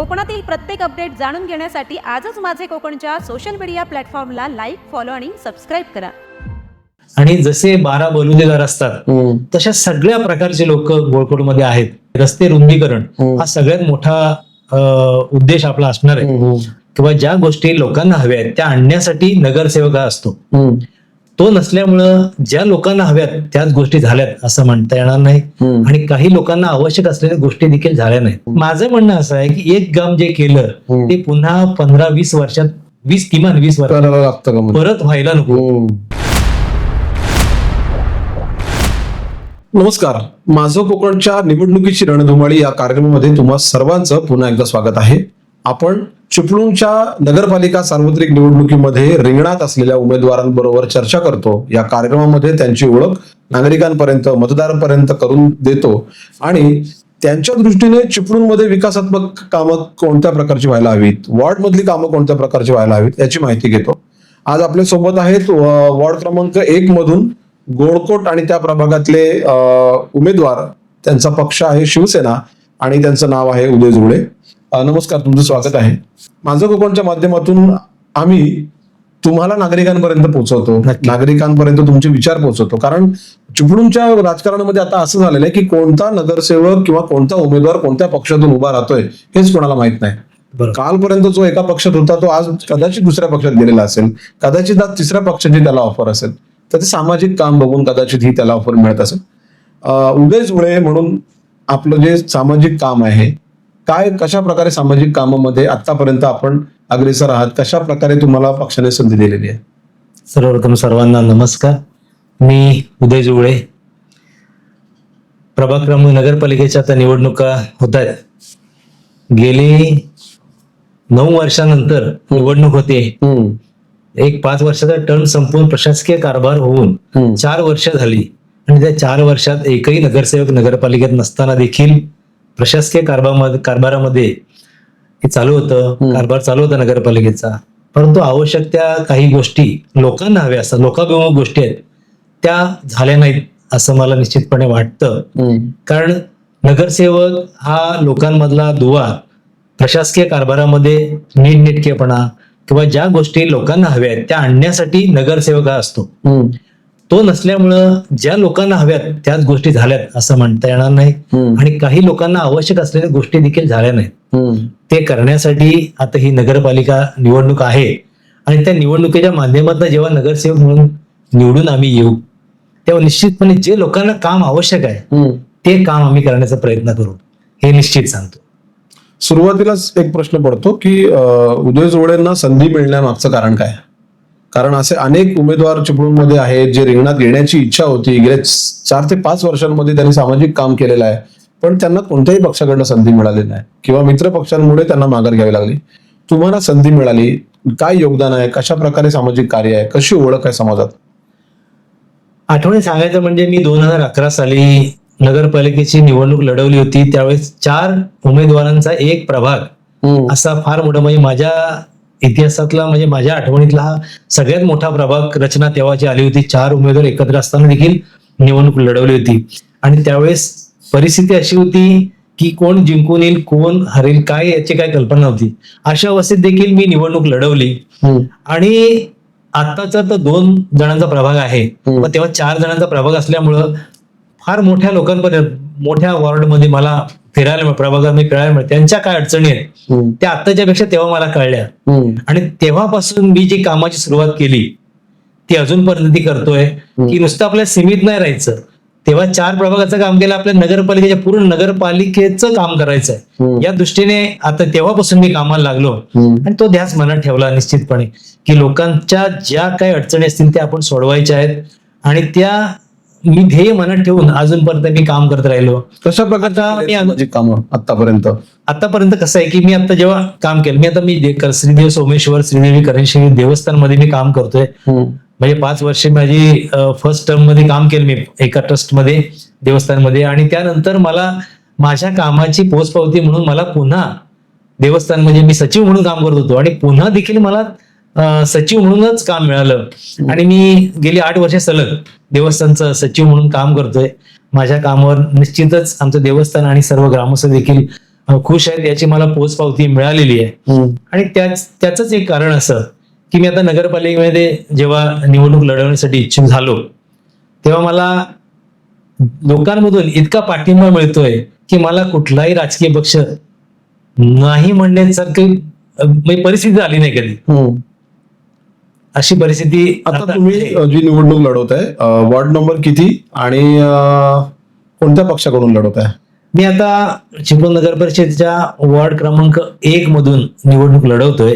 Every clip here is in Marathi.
कोकणातील प्रत्येक अपडेट जाणून घेण्यासाठी आजच माझे कोकणच्या सोशल मीडिया प्लॅटफॉर्मला लाईक फॉलो आणि सबस्क्राईब करा. आणि जसे बारा बलुतेदार असतात तशा सगळ्या प्रकारचे लोक गोळकोटमध्ये आहेत. रस्ते रुंदीकरण हा सगळ्यात मोठा उद्देश आपला असणार आहे. किंवा ज्या गोष्टी लोकांना हव्या आहेत त्या आणण्यासाठी नगरसेवक हा असतो. तो नसल्यामुळं ज्या लोकांना हव्यात त्याच गोष्टी झाल्यात असं म्हणता येणार नाही. आणि काही लोकांना आवश्यक असलेल्या गोष्टी देखील झाल्या नाहीत. माझं म्हणणं असं आहे की एक काम जे केलं ते पुन्हा पंधरा वीस वर्षात वीस किमान वीस वर्षात परत व्हायला नको. नमस्कार. माझं कोकणच्या निवडणुकीची रणधुमाळी या कार्यक्रमामध्ये तुम्हा सर्वांचं पुन्हा एकदा स्वागत आहे. आपण चिपळूणच्या नगरपालिका सार्वत्रिक निवडणुकीमध्ये रिंगणात असलेल्या उमेदवारांबरोबर चर्चा करतो. या कार्यक्रमामध्ये त्यांची ओळख नागरिकांपर्यंत मतदारांपर्यंत करून देतो. आणि त्यांच्या दृष्टीने चिपळूणमध्ये विकासात्मक कामं कोणत्या प्रकारची व्हायला हवीत? वॉर्डमधली कामं कोणत्या प्रकारची व्हायला हवीत? याची माहिती घेतो. आज आपल्यासोबत आहेत वॉर्ड क्रमांक एक मधून गोळकोट आणि त्या प्रभागातले उमेदवार. त्यांचा पक्ष आहे शिवसेना आणि त्यांचं नाव आहे उदय जुळे नमस्कार तुमचं स्वागत आहे. माझं कोकणच्या माध्यमातून आम्ही तुम्हाला नागरिकांपर्यंत पोहोचवतो. नागरिकांपर्यंत तुमचे विचार पोहोचवतो. कारण चिपळूणच्या राजकारणामध्ये आता असं झालेलं आहे की कोणता नगरसेवक किंवा कोणता उमेदवार कोणत्या पक्षातून उभा राहतोय हेच कोणाला माहीत नाही. कालपर्यंत जो एका पक्षात होता तो आज कदाचित दुसऱ्या पक्षात गेलेला असेल. कदाचित आज तिसऱ्या पक्षाची त्याला ऑफर असेल. तर ते सामाजिक काम बघून कदाचित ही त्याला ऑफर मिळत असेल. उदय जुळे म्हणून आपलं जे सामाजिक काम आहे काय कशा प्रकारे सामाजिक कामामध्ये आतापर्यंत आपण अग्रेसर आहात? कशा प्रकारे तुम्हाला पक्षाने संधी दिलेली आहे? सर्वप्रथम सर्वांना नमस्कार. मी उदय जुळे प्रभाग क्रमांक नगरपालिकेच्या आता निवडणुका होत आहेत. गेली नऊ वर्षानंतर निवडणूक होते. एक पाच वर्षाचा टर्म संपून प्रशासकीय कारभार होऊन चार वर्ष झाली. आणि त्या चार वर्षात एकही नगरसेवक नगरपालिकेत नसताना देखील प्रशासकीय कारभारामध्ये कारभारामध्ये हे चालू होतं. कारभार चालू होता नगरपालिकेचा. परंतु आवश्यक त्या काही गोष्टी लोकांना हव्या असतात लोकाभिमुख गोष्टी आहेत त्या झाल्या नाहीत असं मला निश्चितपणे वाटतं. कारण नगरसेवक हा लोकांमधला दुवा प्रशासकीय कारभारामध्ये नीटनेटकेपणा किंवा ज्या गोष्टी लोकांना हव्या आहेत त्या आणण्यासाठी नगरसेवक हा असतो. तो नसल्यामुळं ज्या लोकांना हव्यात त्याच गोष्टी झाल्यात असं म्हणता येणार नाही. आणि काही लोकांना आवश्यक असलेल्या गोष्टी देखील झाल्या नाहीत. ते करण्यासाठी आता ही नगरपालिका निवडणूक आहे. आणि त्या निवडणुकीच्या माध्यमातून जेव्हा नगरसेवक म्हणून निवडून आम्ही येऊ तेव्हा निश्चितपणे जे लोकांना काम आवश्यक आहे ते काम आम्ही करण्याचा प्रयत्न करू. हे निश्चित सांगतो. सुरुवातीलाच एक प्रश्न पडतो की उदय जोडेंना संधी मिळण्यामागचं कारण काय? कारण असे अनेक उमेदवार चिपळूणमध्ये आहेत जे रिंगणात येण्याची इच्छा होती. गेल्या चार ते पाच वर्षांमध्ये त्यांनी सामाजिक काम केलेलं आहे. पण त्यांना कोणत्याही पक्षाकडनं संधी मिळाली नाही. किंवा मित्र पक्षांमुळे त्यांना माघार घ्यावी लागली. तुम्हाला संधी मिळाली. काय योगदान आहे? कशा प्रकारे सामाजिक कार्य आहे? कशी ओळख आहे समाजात? आठवणी सांगायचं म्हणजे मी दोन हजार अकरा साली नगरपालिकेची निवडणूक लढवली होती. त्यावेळेस चार उमेदवारांचा एक प्रभाग असा फार मोठा म्हणजे माझ्या इतिहासातला म्हणजे माझ्या आठवणीतला हा सगळ्यात मोठा प्रभाग रचना तेव्हाची आली होती. चार उमेदवार एकत्र असताना देखील निवडणूक लढवली होती. आणि त्यावेळेस परिस्थिती अशी होती की कोण जिंकून येईल कोण हरेल काय याची काय कल्पना नव्हती. अशा अवस्थेत देखील मी निवडणूक लढवली. आणि आताचा तर दोन जणांचा प्रभाग आहे. पण तेव्हा चार जणांचा प्रभाग असल्यामुळं फार मोठ्या लोकांपर्यंत मोठ्या वॉर्डमध्ये मला फिरायला मिळ प्रभागामध्ये फिरायला मिळत. त्यांच्या काय अडचणी आहेत त्या आत्ताच्या पेक्षा तेव्हा मला कळल्या. आणि तेव्हापासून मी जी कामाची सुरुवात केली ती अजूनपर्यंत ती करतोय. की नुसतं आपल्या सीमित नाही राहायचं. तेव्हा चार प्रभागाचं काम केलं आपल्या नगरपालिकेच्या पूर्ण नगरपालिकेचं काम करायचं आहे या दृष्टीने आता तेव्हापासून मी कामाला लागलो. आणि तो ध्यास मनात ठेवला निश्चितपणे की लोकांच्या ज्या काही अडचणी असतील त्या आपण सोडवायच्या आहेत. आणि त्या मी ध्येय मनात ठेवून अजूनपर्यंत मी काम करत राहिलो. कशा प्रकारचे मी कामं आतापर्यंत आतापर्यंत कसं आहे की मी आता जेव्हा काम केलं मी आता मी श्रीदेव सोमेश्वर श्रीदेवी करणश्री देवस्थानमध्ये मी काम करतोय. म्हणजे पाच वर्षे माझी फर्स्ट टर्ममध्ये काम केलं मी एका ट्रस्टमध्ये देवस्थानमध्ये. आणि त्यानंतर मला माझ्या कामाची पोचपावती म्हणून मला पुन्हा देवस्थान म्हणजे मी सचिव म्हणून काम करत होतो. आणि पुन्हा देखील मला सचिव म्हणूनच काम मिळालं. आणि मी गेली आठ वर्षे सलग देवस्थानचं सचिव म्हणून काम करतोय. माझ्या कामावर निश्चितच आमचं देवस्थान आणि सर्व ग्रामस्थ देखील खुश आहेत. याची मला पोचपावती मिळालेली आहे. आणि त्याच त्याच एक कारण असं की मी आता नगरपालिकेमध्ये जेव्हा निवडणूक लढवण्यासाठी इच्छुक झालो तेव्हा मला लोकांमधून इतका पाठिंबा मिळतोय की मला कुठलाही राजकीय पक्ष नाही म्हणण्यासारखी म्हणजे परिस्थिती आली नाही कधी. अशी परिस्थिती आता तुम्ही जी निवडणूक लढवत आहे वॉर्ड नंबर किती आणि कोणत्या पक्षाकडून लढवत आहे? मी आता चिपळूण नगर परिषदेच्या वॉर्ड क्रमांक एक मधून निवडणूक लढवतोय.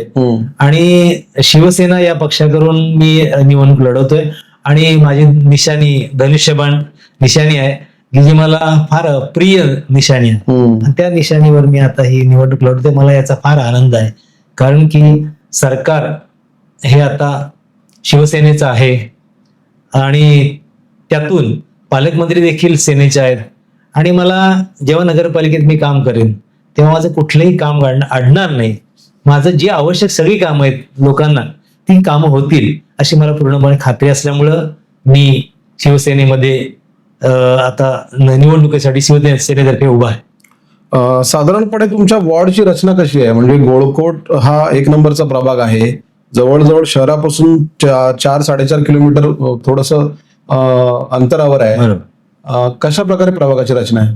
आणि शिवसेना या पक्षाकडून मी निवडणूक लढवतोय. आणि माझी निशाणी धनुष्यबाण निशाणी आहे. की जी मला फार प्रिय निशाणी आहे. त्या निशाणीवर मी आता ही निवडणूक लढतोय मला याचा फार आनंद आहे. कारण की सरकार हे आता शिवसेनेचं आहे. आणि त्यातून पालकमंत्री देखील सेनेचे आहेत. आणि मला जेव्हा नगरपालिकेत मी काम करेन तेव्हा माझं कुठलंही काम अड- अडणार नाही. माझं जी आवश्यक सगळी कामं आहेत लोकांना ती कामं होतील अशी मला पूर्णपणे खात्री असल्यामुळं मी शिवसेनेमध्ये आता न- निवडणुकीसाठी शिवसेने सेनेतर्फे उभा आहे. साधारणपणे तुमच्या वॉर्डची रचना कशी आहे? म्हणजे गोळकोट हा एक नंबरचा प्रभाग आहे. जवळजवळ शहरापासून चार साडेचार किलोमीटर थोडस अंतरावर आहे. कशा प्रकारे प्रभागाची रचना आहे?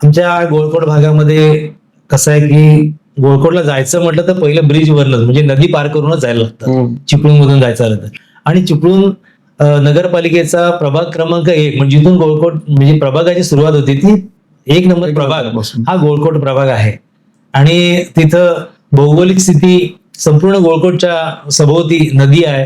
आमच्या गोळकोट भागामध्ये कसं आहे की गोळकोटला जायचं म्हटलं तर पहिलं ब्रिज वरनच म्हणजे नदी पार करूनच जायला लागतं. चिपळूण मधून जायचं आलं तर. आणि चिपळूण नगरपालिकेचा प्रभाग क्रमांक एक म्हणजे जिथून गोळकोट म्हणजे प्रभागाची सुरुवात होती ती एक नंबर प्रभाग. हा गोळकोट प्रभाग आहे. आणि तिथं भौगोलिक स्थिती संपूर्ण गोळकोटच्या सभोवती नदी आहे.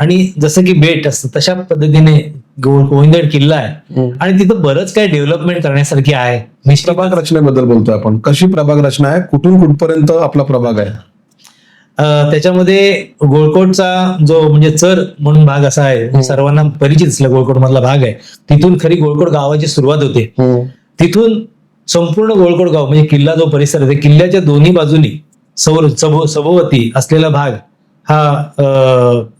आणि जसं की बेट असतं तशा पद्धतीने गोविंदगड किल्ला आहे. आणि तिथं बरंच काही डेव्हलपमेंट करण्यासारखी आहे. प्रभाग रचनेबद्दल बोलतोय आपण? कशी प्रभाग रचना आहे? कुठून कुठपर्यंत आपला प्रभाग आहे? त्याच्यामध्ये गोळकोटचा जो म्हणजे चर म्हणून भाग असा आहे सर्वांना परिचित असलेला गोळकोट मधला भाग आहे. तिथून खरी गोळकोट गावाची सुरुवात होते. तिथून संपूर्ण गोळकोट गाव म्हणजे किल्ला जो परिसर आहे किल्ल्याच्या दोन्ही बाजूनी सौर सभो सभोवती असलेला भाग हा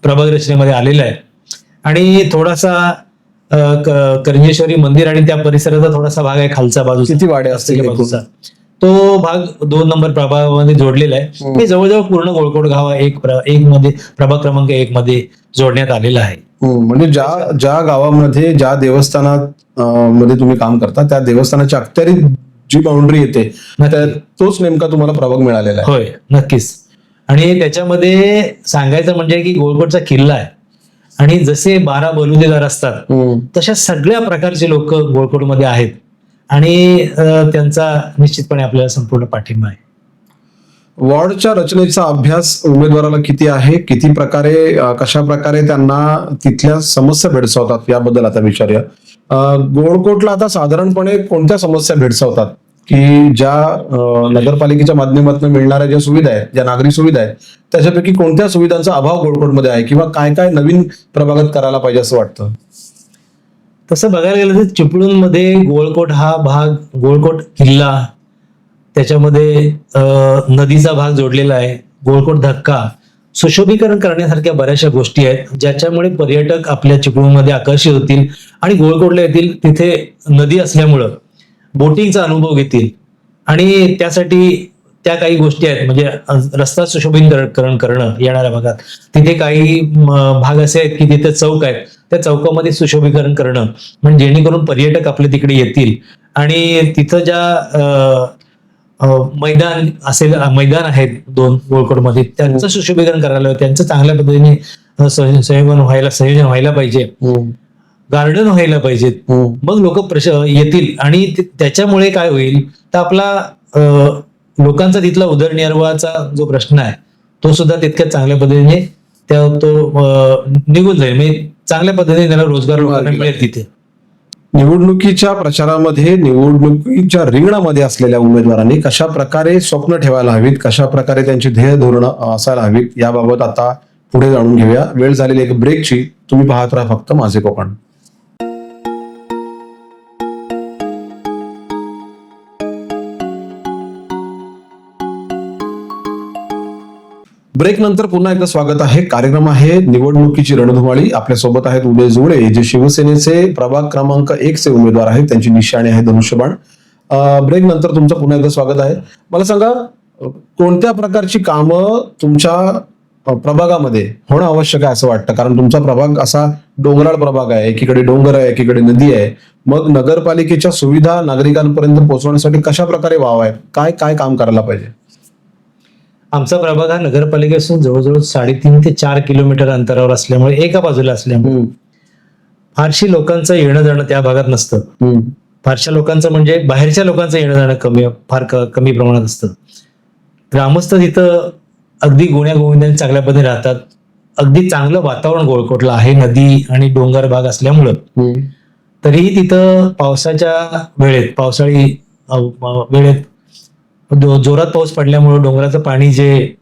प्रभाग रचनेमध्ये आलेला आहे. आणि थोडासा करंजेश्वरी मंदिर आणि त्या परिसराचा थोडासा भाग आहे खालचा बाजूचा. किती वाड्या असतील? बाजूचा. तो भाग दोन नंबर प्रभागामध्ये जोडलेला आहे. हे. जवळजवळ पूर्ण गोळकोट गाव एक प्र- एक मध्ये प्रभाग क्रमांक एक मध्ये जोडण्यात आलेला आहे. हम्म, म्हणजे ज्या ज्या गावामध्ये ज्या देवस्थानात मध्ये तुम्ही काम करता त्या देवस्थानाच्या अखत्यारीत जी बाउंड्री येते तोच नेमका तुम्हाला प्रभाग मिळालेला आहे. होय नक्कीच. आणि त्याच्यामध्ये सांगायचं म्हणजे की गोळकोटचा किल्ला आहे. आणि जसे बारा बलुतेदार असतात. तशा सगळ्या प्रकारचे लोक गोळकोटमध्ये आहेत. आणि त्यांचा निश्चितपणे आपल्याला संपूर्ण पाठिंबा आहे. वॉर्डच्या रचनेचा अभ्यास उमेदवाराला किती आहे? किती प्रकारे कशा प्रकारे त्यांना तिथल्या समस्या भेडसावतात? याबद्दल आता विचारूया. गोळकोटला आता साधारणपणे कोणत्या समस्या भेडसावतात? की ज्या नगरपालिकेच्या माध्यमातून मिळणाऱ्या ज्या सुविधा आहेत ज्या नागरी सुविधा आहेत त्याच्यापैकी कोणत्या सुविधांचा अभाव गोळकोटमध्ये आहे किंवा काय काय नवीन प्रभागात करायला पाहिजे असं वाटतं? तसं बघायला गेलं तर चिपळूणमध्ये गोळकोट हा भाग गोळकोट किल्ला त्याच्यामध्ये नदीचा भाग जोडलेला आहे गोळकोट धक्का सुशोभीकरण करण्यासारख्या बऱ्याचशा गोष्टी आहेत ज्याच्यामुळे पर्यटक आपल्या चिपळूणमध्ये आकर्षित होतील आणि गोळकोडला येतील. तिथे नदी असल्यामुळं बोटिंगचा अनुभव घेतील. आणि त्यासाठी त्या काही गोष्टी आहेत म्हणजे रस्ता सुशोभीकरण करणं येणाऱ्या भागात. तिथे काही म, भाग असे आहेत की तिथे चौक आहेत. त्या चौकामध्ये सुशोभीकरण करणं. म्हणजे जेणेकरून पर्यटक आपले तिकडे येतील. आणि तिथं ज्या मैदान असेल मैदान आहेत दोन गोळकोटमध्ये त्यांचं सुशोभीकरण करायला. त्यांचं चांगल्या पद्धतीने संयोजन व्हायला संयोजन व्हायला पाहिजे. गार्डन व्हायला पाहिजेत मग लोक प्रश येतील. आणि त्याच्यामुळे काय होईल? तर आपला लोकांचा तिथला उदरनिर्वाहाचा जो प्रश्न आहे तो सुद्धा तितक्याच चांगल्या पद्धतीने त्या तो निघून जाईल. म्हणजे चांगल्या पद्धतीने त्याला रोजगार लोकांना मिळेल. तिथे. निवडणुकीच्या प्रचारामध्ये निवडणुकीच्या रिंगणामध्ये असलेल्या उमेदवारांनी कशा प्रकारे स्वप्न ठेवायला हवीत कशा प्रकारे त्यांची ध्येय धोरणं असायला हवीत याबाबत आता पुढे जाणून घेऊया. वेळ झालेली एक ब्रेकची तुम्ही पाहत राहा फक्त माझे कोकण. ब्रेक नंतर पुन्हा एकदा स्वागत आहे. कार्यक्रम आहे निवडणुकीची रणधुमाळी. आपल्यासोबत आहेत उदय जुळे जे शिवसेनेचे प्रभाग क्रमांक एक चे उमेदवार आहेत. त्यांची निशाणी आहे धनुष्यबाण ब्रेक नंतर तुमचं पुन्हा एकदा स्वागत आहे. मला सांगा कोणत्या प्रकारची कामं तुमच्या प्रभागामध्ये होणं आवश्यक आहे असं वाटतं? कारण तुमचा प्रभाग असा डोंगराळ प्रभाग आहे. एकीकडे डोंगर आहे एकीकडे नदी आहे. मग नगरपालिकेच्या सुविधा नागरिकांपर्यंत पोहोचवण्यासाठी कशा प्रकारे वाव आहे? काय काय काम करायला पाहिजे? आमचा प्रभाग हा नगरपालिकेपासून जवळजवळ साडेतीन ते चार किलोमीटर अंतरावर असल्यामुळे एका बाजूला असल्यामुळे फारशी लोकांचं येणं जाणं त्या भागात नसतं. फारशा लोकांचं म्हणजे बाहेरच्या लोकांचं येणं जाणं कमी फार कमी प्रमाणात असतं. ग्रामस्थ तिथं अगदी गुण्या गोविंदाने चांगल्या पद्धतीने राहतात. अगदी चांगलं वातावरण गोळकोटलं आहे नदी आणि डोंगर भाग असल्यामुळं. तरीही तिथं पावसाच्या वेळेत पावसाळी वेळेत जोरात पाऊस पडल्यामुळे डोंगराचं पाणी जे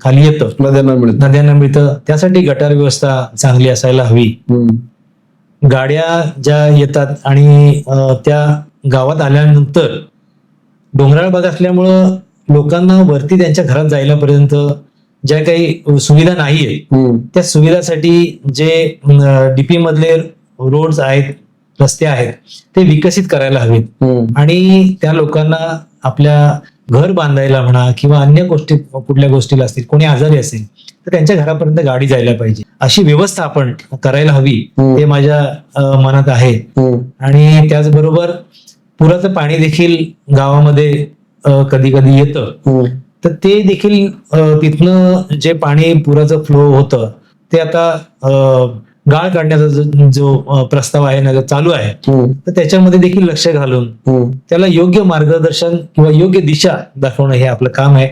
खाली येतं नद्यांना मिळत. नद्यांना मिळतं त्यासाठी गटार व्यवस्था चांगली असायला हवी. गाड्या ज्या येतात आणि त्या गावात आल्यानंतर डोंगराळ भाग असल्यामुळं लोकांना वरती त्यांच्या घरात जायला पर्यंत ज्या काही सुविधा नाहीये त्या सुविधासाठी जे डीपी मधले रोड्स आहेत रस्ते आहेत ते विकसित करायला हवेत. आणि त्या लोकांना आपल्या घर बांधायला म्हणा किंवा अन्य गोष्टी कुठल्या गोष्टीला असतील कोणी आजारी असेल तर त्यांच्या घरापर्यंत गाडी जायला पाहिजे. अशी व्यवस्था आपण करायला हवी. हे माझ्या मनात आहे. आणि त्याचबरोबर पुराचं पाणी देखील गावामध्ये कधी कधी येतं. तर ते देखील तिथनं जे पाणी पुराचं फ्लो होतं ते आता गाळ काढण्याचा जो- प्रस्ताव आहे ना चालू आहे तर त्याच्यामध्ये देखील लक्ष घालून त्याला योग्य मार्गदर्शन किंवा योग्य दिशा दाखवणं हे आपलं काम आहे.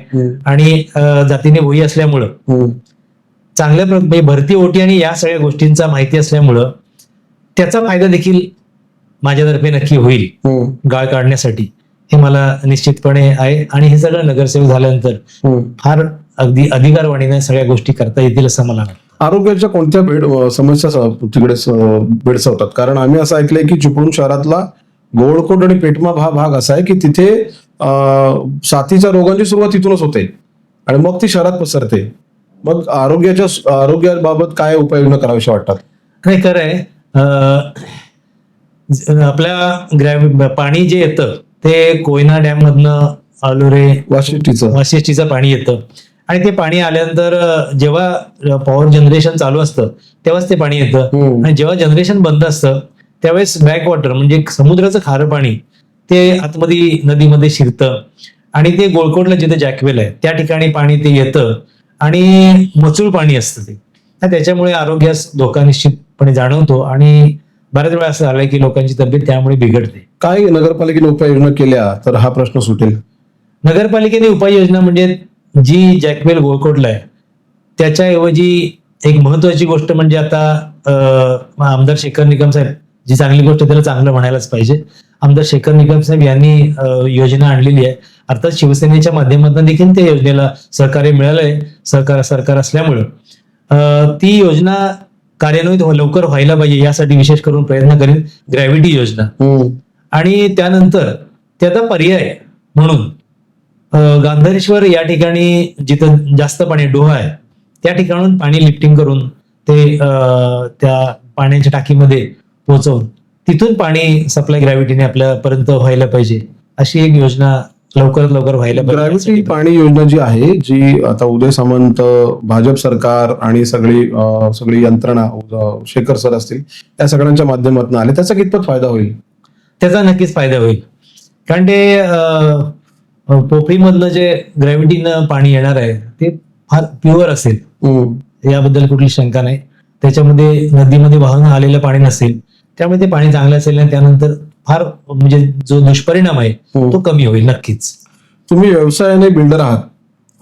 आणि जातीने वही असल्यामुळं चांगल्या म्हणजे भरती ओटी आणि या सगळ्या गोष्टींचा माहिती असल्यामुळं त्याचा फायदा देखील माझ्यातर्फे नक्की होईल. गाळ काढण्यासाठी. हे मला निश्चितपणे आहे. आणि हे सगळं नगरसेवक झाल्यानंतर फार अगदी अधिकारवाणीने सगळ्या गोष्टी करता येतील असं मला वाटतं. आरोग्याच्या कोणत्या अ, समस्या तिकडे भेडसावतात? कारण आम्ही असं ऐकलंय की चिपळूण शहरातला गोळकोट आणि पेटमा हा भाग असा आहे की तिथे साथीच्या रोगांची सुरुवात तिथूनच होते आणि मग ती शहरात पसरते. मग आरोग्याच्या आरोग्याबाबत काय उपाययोजना कराव्याशा वाटतात? नाही खरं आहे. आपल्या ग्रॅव्हि पाणी जे येतं ते कोयना डॅम मधनं आलोरे वाशिष्ठीचं. वाशिष्ठीचं पाणी येतं. आणि ते पाणी आल्यानंतर जेव्हा पॉवर जनरेशन चालू असतं तेव्हाच ते पाणी येतं. आणि जेव्हा जनरेशन बंद असतं त्यावेळेस बॅक वॉटर म्हणजे समुद्राचं खारं पाणी ते आतमध्ये नदीमध्ये शिरतं. आणि ते गोळकोटला जिथे जॅकवेल आहे त्या ठिकाणी पाणी ते येतं. आणि मचूळ पाणी असतं ते. त्याच्यामुळे आरोग्यास धोका निश्चितपणे जाणवतो आणि बऱ्याच वेळा असं झालंय की लोकांची तब्येत त्यामुळे बिघडते. काय नगरपालिकेने उपाययोजना केल्या तर हा प्रश्न सुटेल. नगरपालिकेने उपाययोजना म्हणजे जी जॅकवेल गोळकोटला आहे त्याच्याऐवजी एक महत्वाची गोष्ट म्हणजे आता आमदार शेखर निकम साहेब जी चांगली गोष्ट त्याला चांगलं म्हणायलाच पाहिजे. आमदार शेखर निकम साहेब यांनी योजना आणलेली आहे. अर्थात शिवसेनेच्या माध्यमातून देखील त्या योजनेला सहकार्य मिळालंय सरकार सरकार असल्यामुळं. ती योजना कार्यान्वित हो- लवकर व्हायला पाहिजे यासाठी विशेष करून प्रयत्न करेल ग्रॅव्हिटी योजना. आणि त्यानंतर त्याचा पर्याय म्हणून गांधारेश्वर या ठिकाणी जिथं जास्त पाणी डोहा आहे त्या ठिकाणून पाणी लिफ्टिंग करून ते त्या पाण्याच्या टाकीमध्ये पोहोचवून तिथून पाणी सप्लाय ग्रॅव्हिटीने आपल्यापर्यंत व्हायला पाहिजे अशी एक योजना लवकरात लवकर व्हायला ग्रॅव्हिटी पाणी योजना जी आहे जी आता उदय सामंत भाजप सरकार आणि सगळी सगळी यंत्रणा शेखर सर असतील त्या सगळ्यांच्या माध्यमातून आले त्याचा कितपत फायदा होईल? त्याचा नक्कीच फायदा होईल. कारण ते पोफळीमधनं जे ग्रॅव्हिटीनं पाणी येणार आहे ते फार प्युअर असेल. याबद्दल कुठली शंका नाही. त्याच्यामध्ये नदीमध्ये वाहून आलेलं पाणी नसेल त्यामुळे ते पाणी चांगलं असेल आणि त्यानंतर फार म्हणजे जो दुष्परिणाम आहे हम्म. तो कमी होईल नक्कीच. तुम्ही व्यवसायाने बिल्डर आहात.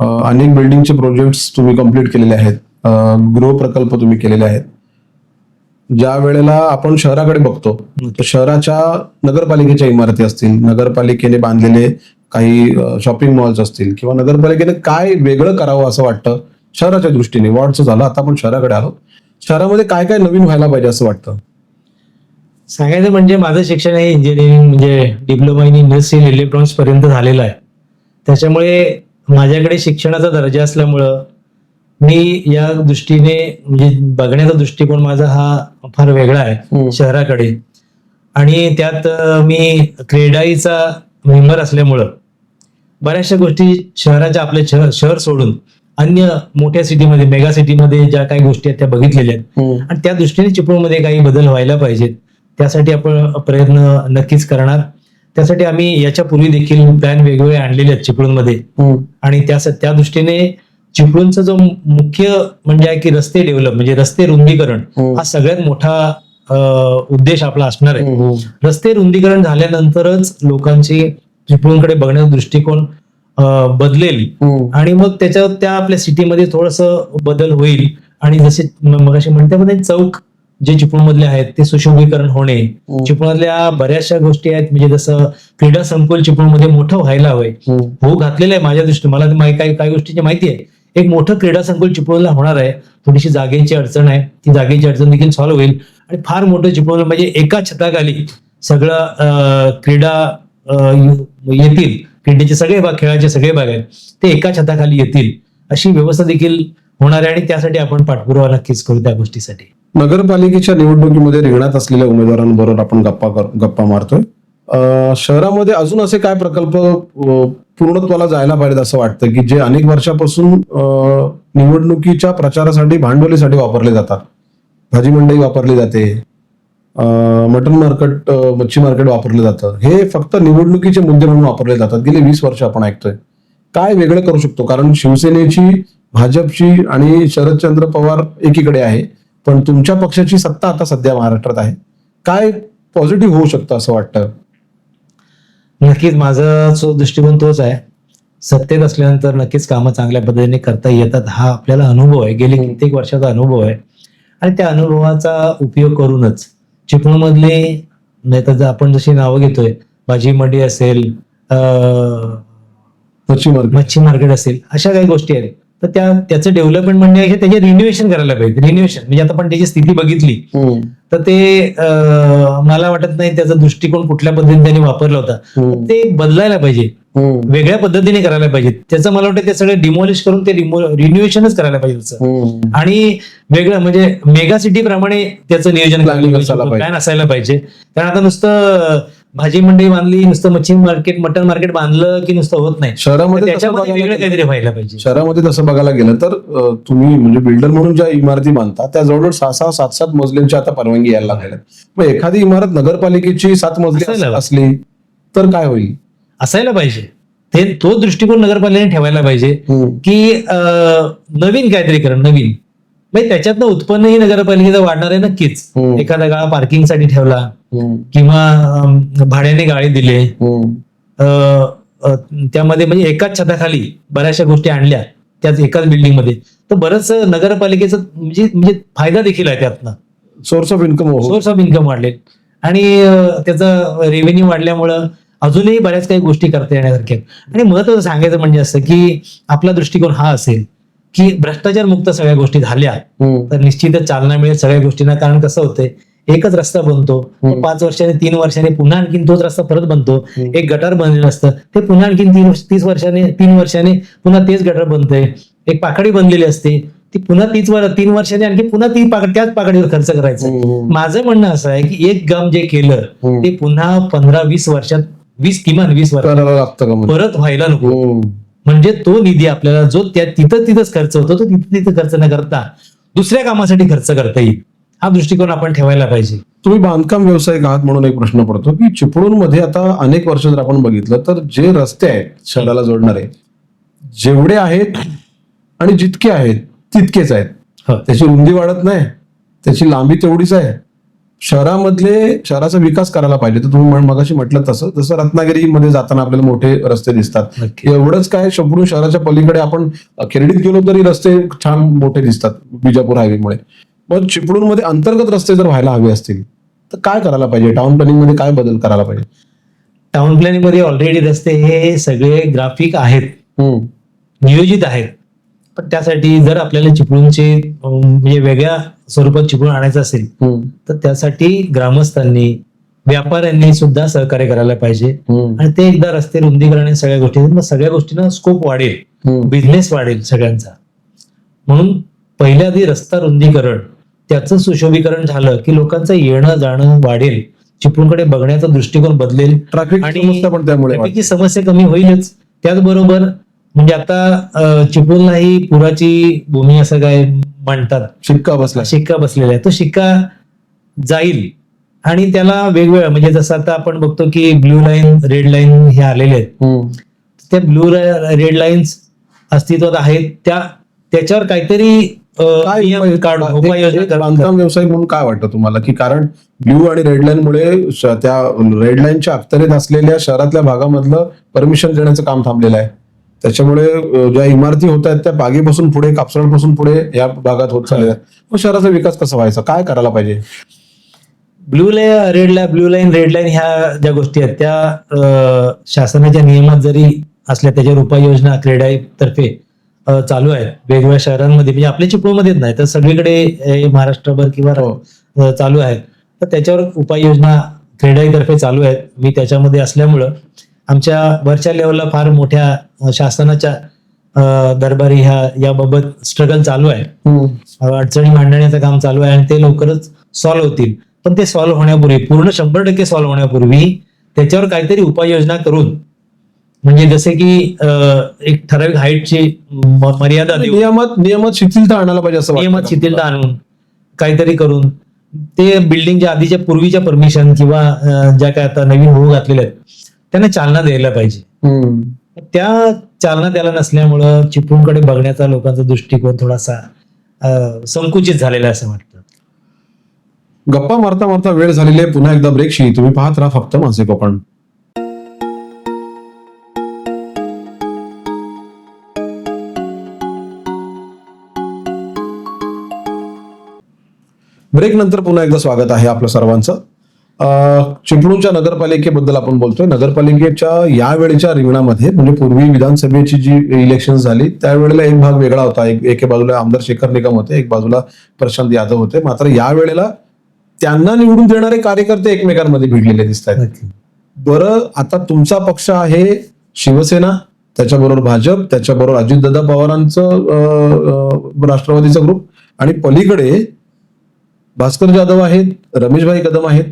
अनेक बिल्डिंगचे प्रोजेक्ट तुम्ही कंप्लीट केलेले आहेत. गृह प्रकल्प तुम्ही केलेले आहेत. ज्या वेळेला आपण शहराकडे बघतो तर शहराच्या नगरपालिकेच्या इमारती असतील नगरपालिकेने बांधलेले काही शॉपिंग मॉल्स असतील किंवा नगरपालिकेने काय वेगळं करावं असं वाटतं शहराच्या दृष्टीने? वॉर्डचं झालं आता आपण शहराकडे आलो. शहरामध्ये काय काय नवीन व्हायला पाहिजे असं वाटतं? सांगायचं म्हणजे माझं शिक्षण हे इंजिनिअरिंग म्हणजे डिप्लोमा इन इंडस्ट्रियल इलेक्ट्रॉनिक्स पर्यंत झालेलं आहे. त्याच्यामुळे माझ्याकडे शिक्षणाचा दर्जा असल्यामुळं मी या दृष्टीने म्हणजे बघण्याचा दृष्टिकोन माझा हा फार वेगळा आहे. शहराकडे. आणि त्यात मी क्रेडाईचा मेंबर असल्यामुळं बऱ्याचशा गोष्टी शहराच्या आपले शहर शहर सोडून अन्य मोठ्या सिटीमध्ये मेगा सिटीमध्ये ज्या काही गोष्टी आहेत त्या बघितलेल्या आहेत. आणि त्या दृष्टीने चिपळूणमध्ये काही बदल व्हायला पाहिजेत. त्यासाठी आपण प्रयत्न नक्कीच करणार. त्यासाठी आम्ही याच्या पूर्वी देखील प्लॅन वेगवेगळे आणलेले आहेत चिपळूणमध्ये. आणि त्या त्या दृष्टीने चिपळूणचा जो मुख्य म्हणजे आहे की रस्ते डेव्हलप म्हणजे रस्ते रुंदीकरण हा सगळ्यात मोठा उद्देश आपला असणार आहे. रस्ते रुंदीकरण झाल्यानंतरच लोकांची चिपळूणकडे बघण्याचा दृष्टिकोन बदलेल. आणि मग त्याच्या त्या आपल्या सिटीमध्ये थोडस बदल होईल. आणि जसे मग असे म्हणते चौक जे चिपळूणमधले आहेत ते सुशोभीकरण होणे. चिपळूणमधल्या बऱ्याचशा गोष्टी आहेत. म्हणजे जसं क्रीडा संकुल चिपळूणमध्ये मोठं व्हायला हवंय. हो. घातलेलं आहे माझ्या दृष्टीने. मला काही काही गोष्टीची माहिती आहे. एक मोठं क्रीडा संकुल चिपळूणला होणार आहे. थोडीशी जागेची अडचण आहे. ती जागेची अडचण देखील सॉल्व्ह होईल. आणि फार मोठं चिपळूण म्हणजे एका छताखाली सगळं क्रीडा येतील. क्रिकेटचे सगळे भाग खेळाचे सगळे भाग आहेत. ते एका छताखाली येतील. अशी व्यवस्था देखील होणार आहे आणि त्यासाठी आपण पाठपुरावा नक्कीच करू त्या गोष्टीसाठी. नगरपालिकेच्या निवडणुकीमध्ये रिंगणात असलेल्या उमेदवारांबरोबर आपण गप्पा कर- गप्पा मारतोय. शहरामध्ये अजून असे काय प्रकल्प पूर्णत्वाला जायला पाहिजेत असं वाटतं की जे अनेक वर्षापासून निवडणुकीच्या प्रचारासाठी भांडवलीसाठी वापरले जातात? भाजी मंडई वापरली जाते. मटन मार्केट मच्छी मार्केट वापरलं जातं हे फक्त निवडणुकीचे मुद्दे म्हणून वापरले जातात. गेले वीस वर्ष आपण ऐकतोय. काय वेगळं करू शकतो? कारण शिवसेनेची भाजपची आणि शरदचंद्र पवार एकीकडे आहे. पण तुमच्या पक्षाची सत्ता आता सध्या महाराष्ट्रात आहे. काय पॉझिटिव्ह होऊ शकतं असं वाटतं? नक्कीच. माझा जो दृष्टिकोन तोच आहे. सत्तेत असल्यानंतर नक्कीच कामं चांगल्या पद्धतीने करता येतात. हा आपल्याला अनुभव आहे. गेले कित्येक वर्षाचा अनुभव आहे. आणि त्या अनुभवाचा उपयोग करूनच चिपळूणमधले नाही तर आपण जशी नावं घेतोय भाजी मंडी असेल मच्छी मार्केट. मच्छी मार्केट असेल अशा काही गोष्टी आहेत. तर त्या त्याचं डेव्हलपमेंट म्हणजे त्याचे रिन्युएशन करायला पाहिजे. रिन्युएशन म्हणजे आता आपण त्याची स्थिती बघितली. तर ते मला वाटत नाही त्याचा दृष्टिकोन कुठल्या पद्धतीने त्यांनी वापरला होता. ते बदलायला पाहिजे. वेगळ्या पद्धतीने करायला पाहिजे त्याचं मला वाटतं ते सगळं डिमॉलिश करून ते रिन्युएशनच करायला पाहिजे. आणि वेगळं म्हणजे मेगा सिटी प्रमाणे त्याचं नियोजन. प्लॅन असायला पाहिजे. कारण आता नुसतं भाजी मंडई बांधली नुसतं मच्छी मार्केट मटन मार्केट बांधलं की नुसतं होत नाही. शहरामध्ये काहीतरी व्हायला पाहिजे. शहरामध्ये तसं बघायला गेलं तर तुम्ही म्हणजे बिल्डर म्हणून ज्या इमारती बांधता त्या जवळजवळ सहा सहा सात सात मजल्यांची आता परवानगी यायला लागल्या मग एखादी इमारत नगरपालिकेची सात मजली. असली तर काय होईल? असायला पाहिजे. ते तो दृष्टिकोन नगरपालिकेने ठेवायला पाहिजे की नवीन काहीतरी करण नवीन. म्हणजे त्याच्यातनं उत्पन्नही नगरपालिकेचं वाढणार आहे नक्कीच. एखादा गाळा पार्किंगसाठी ठेवला किंवा भाड्याने गाळी दिले. त्यामध्ये म्हणजे एकाच छताखाली बऱ्याचशा गोष्टी आणल्या त्याच एकाच बिल्डिंगमध्ये. तर बरंच नगरपालिकेचं म्हणजे म्हणजे फायदा देखील आहे त्यातनं. Source of income source of income वाढले आणि त्याचा रेव्हेन्यू वाढल्यामुळं अजूनही बऱ्याच काही गोष्टी करता येण्यासारख्या. आणि महत्वाचं सांगायचं म्हणजे असं की आपला दृष्टिकोन हा असेल की भ्रष्टाचार मुक्त सगळ्या गोष्टी झाल्या तर निश्चितच चालना मिळेल सगळ्या गोष्टींना. कारण कसं होतंय एकच रस्ता बनतो पाच वर्षाने तीन वर्षाने पुन्हा आणखीन तोच रस्ता परत बनतो. एक गटार बनलेलं असतं ते पुन्हा आणखीन तीन वर्ष- तीस वर्षाने तीन वर्षाने पुन्हा तेच गटार बनतंय. एक पाकडी बनलेली असते ती पुन्हा तीच वर तीन वर्षाने आणखी पुन्हा ती पाकड त्याच पाकडीवर खर्च करायचं माझं म्हणणं असं आहे की एक काम जे केलं ते पुन्हा पंधरा वीस वर्षात वीस किमान वीस करायला लागतं का म्हणजे? परत व्हायला नको. हम्म. म्हणजे तो निधी आपल्याला जो त्या तिथं तिथंच खर्च होतो तो तिथं तिथं खर्च न करता दुसऱ्या कामासाठी खर्च करता येईल. हा दृष्टिकोन आपण ठेवायला पाहिजे. तुम्ही बांधकाम व्यावसायिक आहात म्हणून एक प्रश्न पडतो की चिपळूणमध्ये आता अनेक वर्ष जर आपण बघितलं तर जे रस्ते आहेत शहराला जोडणारे जेवढे आहेत आणि जितके आहेत तितकेच आहेत. हो. त्याची रुंदी वाढत नाही. त्याची लांबी तेवढीच आहे. शहरामधले शहराचा विकास करायला पाहिजे. तर तुम्ही मगाशी म्हटलं तसं. जसं रत्नागिरीमध्ये जाताना आपल्याला मोठे रस्ते दिसतात. एवढंच काय चिपळूण शहराच्या पलीकडे आपण खेरडीत गेलो तरी रस्ते छान मोठे दिसतात बिजापूर हायवेमुळे. मग चिपळूणमध्ये अंतर्गत रस्ते जर व्हायला हवे असतील तर काय करायला पाहिजे? टाउन प्लॅनिंगमध्ये काय बदल करायला पाहिजे? टाउन प्लॅनिंगमध्ये ऑलरेडी रस्ते हे सगळे ग्राफिक आहेत. नियोजित आहेत. पण त्यासाठी जर आपल्याला चिपळूणचे म्हणजे वेगळ्या स्वरूपात चिपळूण आणायचं असेल. तर त्यासाठी ग्रामस्थांनी व्यापाऱ्यांनी सुद्धा सहकार्य करायला पाहिजे. आणि ते एकदा रस्ते रुंदीकरण आणि सगळ्या गोष्टी मग सगळ्या गोष्टींना स्कोप वाढेल. बिझनेस वाढेल सगळ्यांचा. म्हणून पहिल्या आधी रस्ता रुंदीकरण त्याचं सुशोभीकरण झालं की लोकांचं येणं जाणं वाढेल. चिपळूणकडे बघण्याचा दृष्टिकोन बदलेल. ट्रॅफिक आणि समस्या पण त्यामुळे ट्रॅफिकची समस्या कमी होईलच. त्याचबरोबर म्हणजे आता चिपळूणला ही पुराची भूमी असं काय म्हणतात. शिक्का बसला शिक्का बसलेला आहे. तो शिक्का जाईल. आणि त्याला वेगवेगळ्या म्हणजे जसं आता आपण बघतो की ब्ल्यू लाईन रेड लाईन हे आलेले आहेत. त्या ब्ल्यू रेड लाईन्स अस्तित्वात आहेत. त्या त्याच्यावर काहीतरी बांधकाम व्यावसायिक म्हणून काय वाटतं तुम्हाला? की कारण ब्ल्यू आणि रेड लाईन मुळे त्या रेड लाईनच्या अखत्यारीत असलेल्या शहरातल्या भागामधलं परमिशन देण्याचं काम थांबलेलं आहे. त्याच्यामुळे ज्या इमारती होत आहेत त्या बागेपासून पुढे कापसाळपासून पुढे या भागात होत चालल्या. मग शहराचा विकास कसा व्हायचा? काय करायला पाहिजे? Blue line red line blue line red line ह्या ज्या गोष्टी आहेत त्या शासनाच्या नियमात जरी असल्या त्याच्यावर उपाययोजना क्रीडातर्फे अं, चालू आहेत. वेगवेगळ्या शहरांमध्ये म्हणजे आपल्या चिपळूणमध्येच नाही तर सगळीकडे महाराष्ट्रभर किंवा हो. चालू आहेत. तर त्याच्यावर उपाययोजना क्रीडाईतर्फे चालू आहेत. मी त्याच्यामध्ये असल्यामुळं आमच्या वरच्या लेवलला फार मोठ्या शासनाच्या दरबारी ह्या याबाबत स्ट्रगल चालू आहे. अडचणी मांडण्याचं काम चालू आहे आणि ते लवकरच सॉल्व्ह होतील. पण ते सॉल्व्ह होण्यापूर्वी पूर्ण शंभर टक्के सॉल्व्ह होण्यापूर्वी त्याच्यावर काहीतरी उपाययोजना करून म्हणजे जसे की एक ठराविक हाईटची मर्यादा नियमात नियमात शिथिलता आणायला पाहिजे असं नियमात? शिथिलता आणून काहीतरी करून ते बिल्डिंगच्या आधीच्या पूर्वीच्या परमिशन किंवा ज्या काय आता नवीन होऊ घातलेल्या आहेत त्यांना चालना द्यायला पाहिजे. त्या चालना त्याला नसल्यामुळं चिपळूणकडे बघण्याचा लोकांचा दृष्टिकोन थोडासा संकुचित झालेला असं वाटतं. गप्पा मारता मारता वेळ झालेली आहे. पुन्हा एकदा ब्रेकशी तुम्ही पाहत राहा फक्त माझे कोकण ब्रेक नंतर पुन्हा एकदा स्वागत आहे आपलं सर्वांचं. चिपळूणच्या नगरपालिकेबद्दल आपण बोलतोय. नगरपालिकेच्या या वेळेच्या रिंगणामध्ये म्हणजे पूर्वी विधानसभेची जी इलेक्शन झाली त्यावेळेला एक भाग वेगळा होता. एक एके बाजूला आमदार शेखर निकम होते एक बाजूला प्रशांत यादव होते. मात्र या वेळेला त्यांना निवडून देणारे कार्यकर्ते एकमेकांमध्ये भिडलेले दिसत आहेत बरं आता तुमचा पक्ष आहे शिवसेना त्याच्याबरोबर भाजप त्याच्याबरोबर अजितदादा पवारांचं राष्ट्रवादीचा ग्रुप आणि पलीकडे भास्कर जाधव आहेत रमेशभाई कदम आहेत.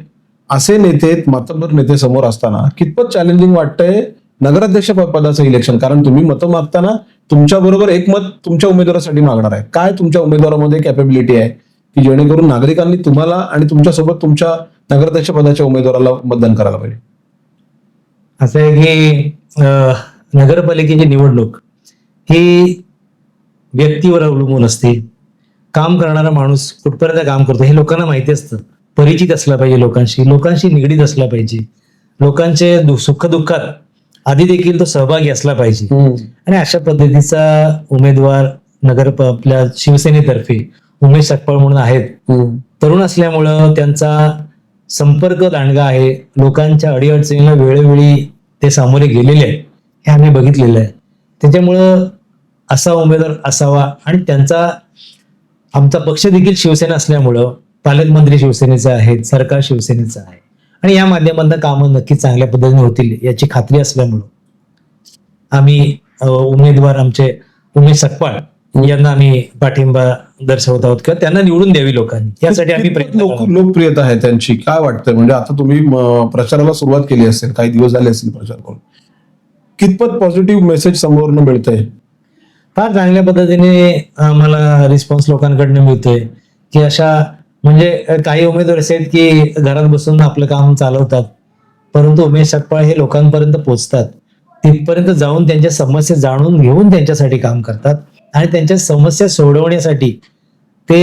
असे नेते मतभर नेते समोर असताना कितपत चॅलेंजिंग वाटतंय नगराध्यक्ष पदाचं इलेक्शन कारण तुम्ही मतं मागताना तुमच्या बरोबर एक मत तुमच्या उमेदवारासाठी मागणार आहे. काय तुमच्या उमेदवारामध्ये कॅपेबिलिटी आहे? की जेणेकरून नागरिकांनी तुम्हाला आणि तुमच्यासोबत तुमच्या नगराध्यक्ष पदाच्या उमेदवाराला मतदान करायला पाहिजे? असं आहे की नगरपालिकेची निवडणूक ही व्यक्तीवर अवलंबून असते. काम करणारा माणूस कुठपर्यंत काम करतो हे लोकांना माहिती असतं. परिचित असला पाहिजे लोकांशी लोकांशी निगडीत असला पाहिजे. लोकांचे सुखदुःखात आधी देखील तो सहभागी असला पाहिजे. आणि अशा पद्धतीचा उमेदवार नगर आपल्या शिवसेनेतर्फे उमेश सकपाळ म्हणून आहेत. तरुण असल्यामुळं त्यांचा संपर्क दांडगा आहे. लोकांच्या अडीअडचणीला वेळोवेळी ते सामोरे गेलेले आहेत. हे आम्ही बघितलेलं आहे. त्याच्यामुळं असा उमेदवार असावा आणि त्यांचा आमचा पक्ष देखील शिवसेना असल्यामुळं पालकमंत्री शिवसेनेचे आहेत सरकार शिवसेनेचं आहे. आणि या माध्यमातून कामं नक्की चांगल्या पद्धतीने होतील याची खात्री असल्यामुळं आम्ही उमेदवार आमचे उमेश सकपाळ यांना आम्ही पाठिंबा दर्शवत आहोत किंवा त्यांना निवडून द्यावी लोकांनी. यासाठी आम्ही प्रयत्न. लोकप्रियता आहे त्यांची? काय वाटतंय? म्हणजे आता तुम्ही प्रचाराला सुरुवात केली असेल काही दिवस झाले असतील प्रचार करून. कितपत पॉझिटिव्ह मेसेज समोरनं मिळतंय? फार चांगल्या पद्धतीने आम्हाला रिस्पॉन्स लोकांकडनं मिळतोय की अशा म्हणजे काही उमेदवार असे आहेत की घरात बसून आपलं काम चालवतात परंतु उमेश सकपाळ हे लोकांपर्यंत पोहोचतात तिथपर्यंत जाऊन त्यांच्या समस्या जाणून घेऊन त्यांच्यासाठी काम करतात आणि त्यांच्या समस्या सोडवण्यासाठी ते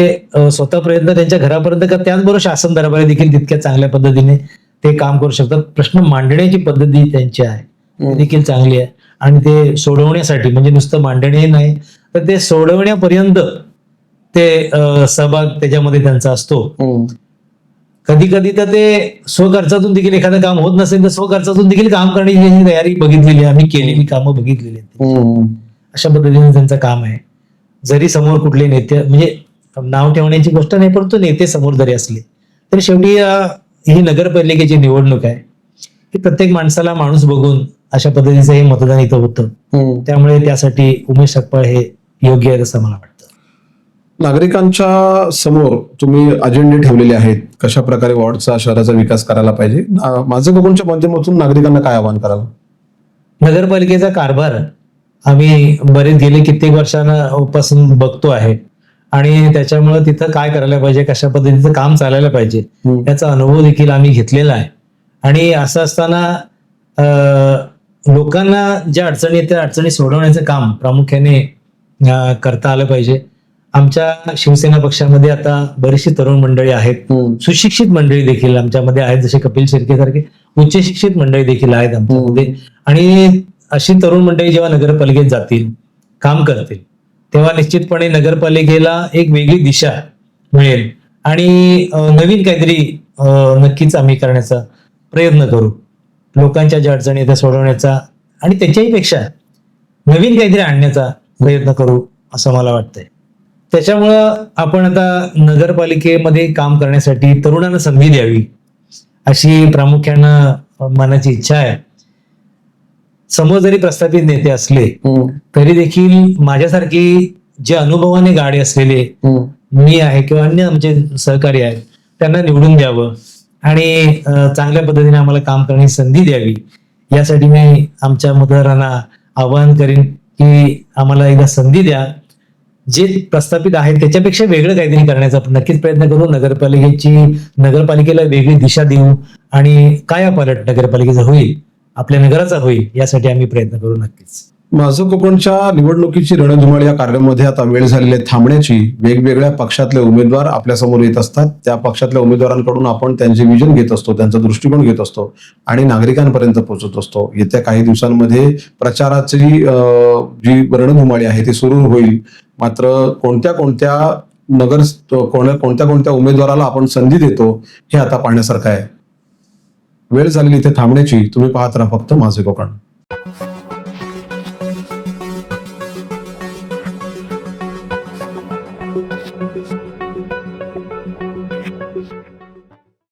स्वतः प्रयत्न त्यांच्या घरापर्यंत करतात. त्याचबरोबर शासन दरबारी देखील तितक्या चांगल्या पद्धतीने ते काम करू शकतात. प्रश्न मांडण्याची पद्धती त्यांची आहे. ती देखील चांगली आहे. आणि ते सोडवण्यासाठी म्हणजे नुसतं मांडणे नाही तर ते सोडवण्यापर्यंत ते सहभाग त्याच्यामध्ये त्यांचा असतो. कधी कधी तर ते स्वखर्चातून देखील एखादं काम होत नसेल तर स्वखर्चातून देखील काम करण्याची तयारी बघितलेली आम्ही केलेली कामं बघितलेली आहेत. अशा पद्धतीने त्यांचं काम आहे. जरी समोर कुठले नेते म्हणजे नाव ठेवण्याची गोष्ट नाही परंतु नेते समोर जरी असले तरी शेवटी ही नगरपालिकेची निवडणूक आहे. ही प्रत्येक माणसाला माणूस बघून अशा पद्धतीचं हे मतदान इथं होतं. त्यामुळे त्यासाठी उमेश सकपाळ हे योग्य आहे असं मला वाटतं. नागरिकांच्या समोर तुम्ही अजेंडे ठेवलेले आहेत कशा प्रकारे वॉर्डचा शहराचा विकास करायला पाहिजे? माझं कोकणच्या माध्यमातून नागरिकांना काय आवाहन कराल? नगरपालिकेचा कारभार आम्ही बरेच गेले कित्येक वर्षांपासून बघतो आहे. आणि त्याच्यामुळे तिथं काय करायला पाहिजे कशा पद्धतीचं काम चालायला पाहिजे. याचा अनुभव देखील आम्ही घेतलेला आहे. आणि असं असताना लोकांना ज्या अडचणी आहेत त्या अडचणी सोडवण्याचं काम प्रामुख्याने करता आलं पाहिजे. आमच्या शिवसेना पक्षामध्ये आता बरीचशी तरुण मंडळी आहेत. सुशिक्षित मंडळी देखील आमच्यामध्ये आहेत जसे कपिल शिर्के सारखे उच्च शिक्षित मंडळी देखील आहेत आमच्यामध्ये. आणि अशी तरुण मंडळी जेव्हा नगरपालिकेत जातील काम करतील तेव्हा निश्चितपणे नगरपालिकेला एक वेगळी दिशा मिळेल. आणि नवीन काहीतरी नक्कीच आम्ही करण्याचा प्रयत्न करू. लोकांच्या ज्या अडचणी त्या सोडवण्याचा आणि त्याच्याही पेक्षा नवीन काहीतरी आणण्याचा प्रयत्न करू असं मला वाटतंय. त्याच्यामुळं आपण आता नगरपालिकेमध्ये काम करण्यासाठी तरुणांना संधी द्यावी अशी प्रामुख्यानं मनाची इच्छा आहे. समोर जरी प्रस्थापित नेते असले तरी देखील माझ्यासारखी जे अनुभवाने गाडी असलेले मी आहे किंवा अन्य आमचे सहकारी आहेत त्यांना निवडून द्यावं आणि चांगल्या पद्धतीने आम्हाला काम करण्याची संधी द्यावी. यासाठी मी आमच्या मतदारांना आवाहन करीन की आम्हाला एकदा संधी द्या. जे प्रस्थापित आहेत त्याच्यापेक्षा वेगळं काहीतरी करण्याचा आपण नक्कीच प्रयत्न करू. नगरपालिकेची नगरपालिकेला वेगळी दिशा देऊ आणि काय पालट नगरपालिकेचा होईल आपल्या नगराचा होईल यासाठी आम्ही प्रयत्न करू नक्कीच. माझं कोकणच्या निवडणुकीची रणधुमाळी या कार्यामध्ये आता वेळ झालेली आहे थांबण्याची. वेगवेगळ्या पक्षातले उमेदवार आपल्यासमोर येत असतात. त्या पक्षातल्या उमेदवारांकडून आपण त्यांचे विजन घेत असतो त्यांचा दृष्टिकोन घेत असतो आणि नागरिकांपर्यंत पोहोचत असतो. येत्या काही दिवसांमध्ये प्रचाराची जी रणधुमाळी आहे ती सुरू होईल. मात्र कोणत्या कोणत्या नगर कोणत्या कोणत्या उमेदवाराला आपण संधी देतो हे आता पाहण्यासारखं आहे. वेळ झालेली इथे थांबण्याची तुम्ही पाहत राहा फक्त माझे कोकण.